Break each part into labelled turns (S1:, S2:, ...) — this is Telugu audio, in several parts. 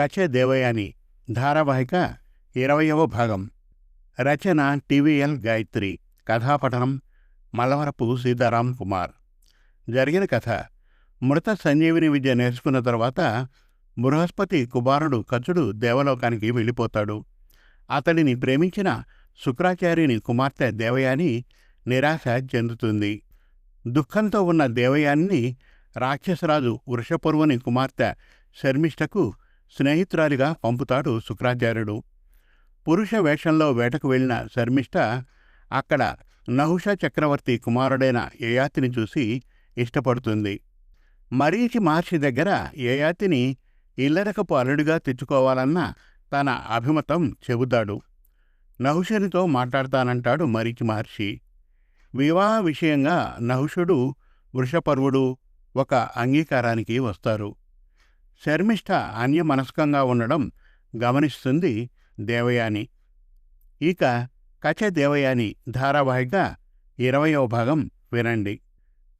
S1: కచె దేవయాని ధారావాహిక ఇరవయవ భాగం. రచన టివిఎల్ గాయత్రి. కథాపఠనం మలవరపు సీతారాం కుమార్. జరిగిన కథ. మృత సంజీవిని విద్య నేర్చుకున్న తర్వాత బృహస్పతి కుమారుడు కచుడు దేవలోకానికి వెళ్ళిపోతాడు. అతడిని ప్రేమించిన శుక్రాచార్యుని కుమార్తె దేవయాని నిరాశ చెందుతుంది. దుఃఖంతో ఉన్న దేవయాన్ని రాక్షసరాజు వృషపూర్వుని కుమార్తె శర్మిష్టకు స్నేహితురాలిగా పంపుతాడు శుక్రాచార్యుడు. పురుష వేషంలో వేటకు వెళ్ళిన శర్మిష్ట అక్కడ నహుష చక్రవర్తి కుమారుడైన యయాతిని చూసి ఇష్టపడుతుంది. మరీచి మహర్షి దగ్గర యయాతిని ఇల్లరకపు అల్లుడిగా తెచ్చుకోవాలన్న తన అభిమతం చెబుతాడు. నహుషునితో మాట్లాడతానంటాడు మరీచి మహర్షి. వివాహ విషయంగా నహుషుడు వృషపర్వుడు ఒక అంగీకారానికి వస్తారు. శర్మిష్ఠ అన్యమనస్కంగా ఉండడం గమనిస్తుంది దేవయాని. ఇక కచ దేవయాని ధారావాహిక ఇరవయో భాగం వినండి.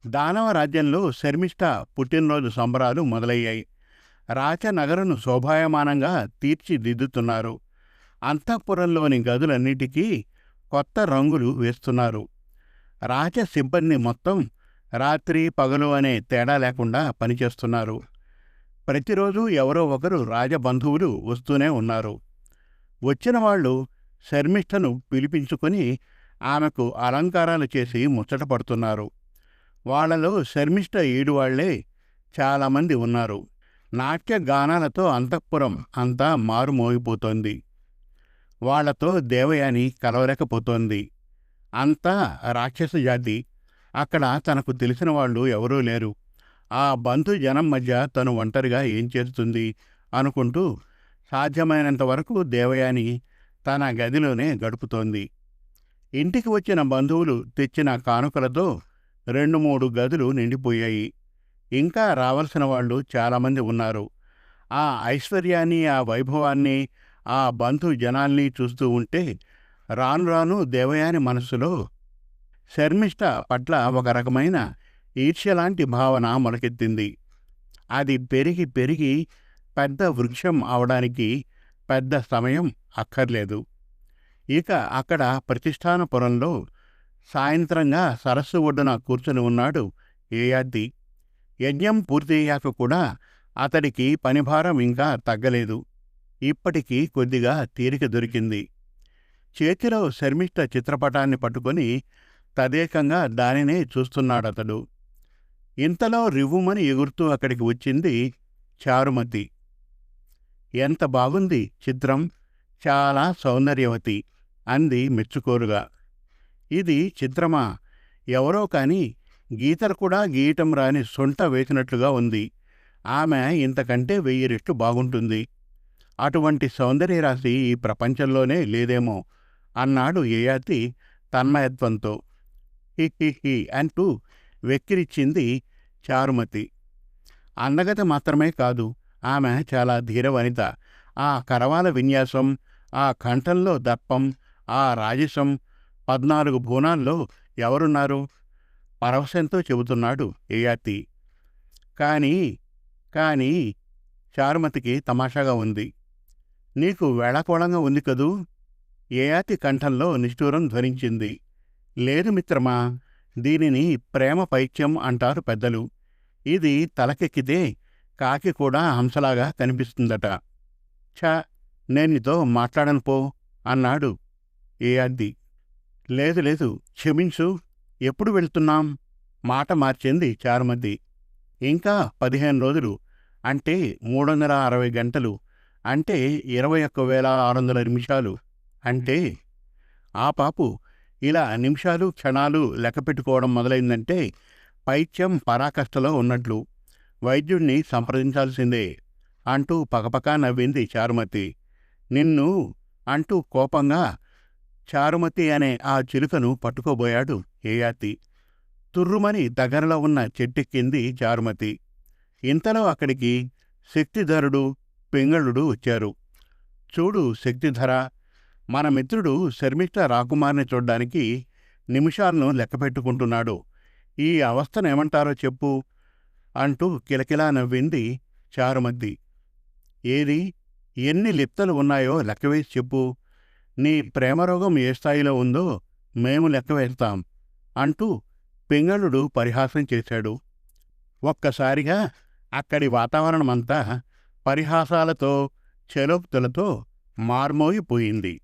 S1: దానవ రాజ్యంలో శర్మిష్ఠ పుట్టినరోజు సంబరాలు మొదలయ్యాయి. రాచనగరును శోభాయమానంగా తీర్చిదిద్దుతున్నారు. అంతఃపురంలోని గదులన్నిటికీ కొత్త రంగులు వేస్తున్నారు. రాచ సిబ్బంది మొత్తం రాత్రి పగలు అనే తేడా లేకుండా పనిచేస్తున్నారు. ప్రతిరోజు ఎవరో ఒకరు రాజబంధువులు వస్తూనే ఉన్నారు. వచ్చిన వాళ్ళు శర్మిష్ఠను పిలిపించుకొని ఆమెకు అలంకారాలు చేసి ముచ్చట పడుతున్నారు. వాళ్ళలో శర్మిష్ఠ ఈడువాళ్ళే చాలామంది ఉన్నారు. నాట్య గానాలతో అంతఃపురం అంతా మారుమోగిపోతోంది. వాళ్ళతో దేవయాని కలవలేకపోతోంది. అంతా రాక్షస జాతి. అక్కడ తనకు తెలిసిన వాళ్ళు ఎవరూ లేరు. ఆ బంధు జనం మధ్య తను ఒంటరిగా ఏం చేస్తుంది అనుకుంటూ సాధ్యమైనంత వరకు దేవయాని తన గదిలోనే గడుపుతోంది. ఇంటికి వచ్చిన బంధువులు తెచ్చిన కానుకలతో రెండు మూడు గదులు నిండిపోయాయి. ఇంకా రావలసిన వాళ్ళు చాలామంది ఉన్నారు. ఆ ఐశ్వర్యాన్ని ఆ వైభవాన్ని ఆ బంధు జనాల్ని చూస్తూ ఉంటే రాను రాను దేవయాని మనస్సులో శర్మిష్ట పట్ల ఒక రకమైన ఈర్ష్యలాంటి భావన మొలకెత్తింది. అది పెరిగి పెరిగి పెద్ద వృక్షం అవడానికి పెద్ద సమయం అక్కర్లేదు. ఇక అక్కడ ప్రతిష్టానపురంలో సాయంత్రంగా సరస్సు ఒడ్డున కూర్చుని ఉన్నాడు ఏయాద్ది యజ్ఞం పూర్తయ్యాక కూడా అతడికి పనిభారం ఇంకా తగ్గలేదు. ఇప్పటికీ కొద్దిగా తీరిక దొరికింది. చేతిలో శర్మిష్ట చిత్రపటాన్ని పట్టుకొని తదేకంగా దానినే చూస్తున్నాడతడు. ఇంతలో రివ్వుమని ఎగురుతూ అక్కడికి వచ్చింది చారుమతి. ఎంత బాగుంది చిత్రం. చాలా సౌందర్యవతి అంది మెచ్చుకోరుగా. ఇది చిత్రమా? ఎవరో కాని గీతలు కూడా గీయటం రాని సొంట వేసినట్లుగా ఉంది. ఆమె ఇంతకంటే వెయ్యి రెట్లు బాగుంటుంది. అటువంటి సౌందర్యరాశి ఈ ప్రపంచంలోనే లేదేమో అన్నాడు యయాతి తన్మయత్వంతో. హి అంటూ వెక్కిరిచ్చింది చారుమతి. అందగత మాత్రమే కాదు ఆమె చాలా ధీరవనిత ఆ కరవాల విన్యాసం ఆ కంఠంలో దప్పం ఆ రాజసం పద్నాలుగు భువనాల్లో ఎవరున్నారు? పరవశంతో చెబుతున్నాడు యయాతి. కానీ కానీ చారుమతికి తమాషాగా ఉంది. నీకు వేళాకోళంగా ఉంది కదూ? యయాతి కంఠంలో నిష్ఠూరం ధ్వనించింది. లేదు మిత్రమా? దీనిని ప్రేమ పైత్యం అంటారు పెద్దలు. ఇది తలకెక్కితే కాకి కూడా హంసలాగా కనిపిస్తుందట. ఛ నేనితో మాట్లాడను పో అన్నాడు ఏయాద్ది లేదు లేదు క్షమించు ఎప్పుడు వెళ్తున్నాం? మాట మార్చింది చారుమద్ది. ఇంకా పదిహేను రోజులు అంటే మూడు వందల అరవై గంటలు అంటే ఇరవై ఒక్క వేల ఆరు వందల నిమిషాలు అంటే ఆ పాపు ఇలా నిమిషాలు క్షణాలు లెక్కపెట్టుకోవడం మొదలైందంటే పైత్యం పరాకష్టలో ఉన్నట్లు వైద్యుణ్ణి సంప్రదించాల్సిందే అంటూ పకపకా నవ్వింది చారుమతి. నిన్ను అంటూ కోపంగా చారుమతి అనే ఆ చిలుకను పట్టుకోబోయాడు ఏయాతి. తుర్రుమని దగ్గరలో ఉన్న చెట్టెక్కింది చారుమతి. ఇంతలో అక్కడికి శక్తిధరుడు పింగళుడు వచ్చారు. చూడు శక్తిధర మన మిత్రుడు శర్మిష్ఠ రాకుమార్ని చూడ్డానికి నిమిషాలను లెక్కపెట్టుకుంటున్నాడు. ఈ అవస్థనేమంటారో చెప్పు అంటూ కిలకిలా నవ్వింది చారుమద్ది. ఏది? ఎన్ని లిప్తలు ఉన్నాయో లెక్కవేసి చెప్పు. నీ ప్రేమరోగం ఏ స్థాయిలో ఉందో మేము లెక్కవేస్తాం అంటూ పింగళుడు పరిహాసం చేశాడు. ఒక్కసారిగా అక్కడి వాతావరణమంతా పరిహాసాలతో చెలోక్తులతో మార్మోగిపోయింది.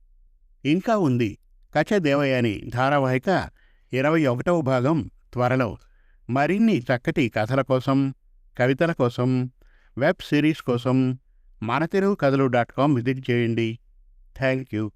S1: ఇంకా ఉంది. కచదేవయాని ధారావాహిక ఇరవై ఒకటవ భాగం త్వరలో. మరిన్ని చక్కటి కథల కోసం కవితల కోసం వెబ్ సిరీస్ కోసం మన తెలుగు కథలు డాట్ కామ్ విజిట్ చేయండి. Thank you.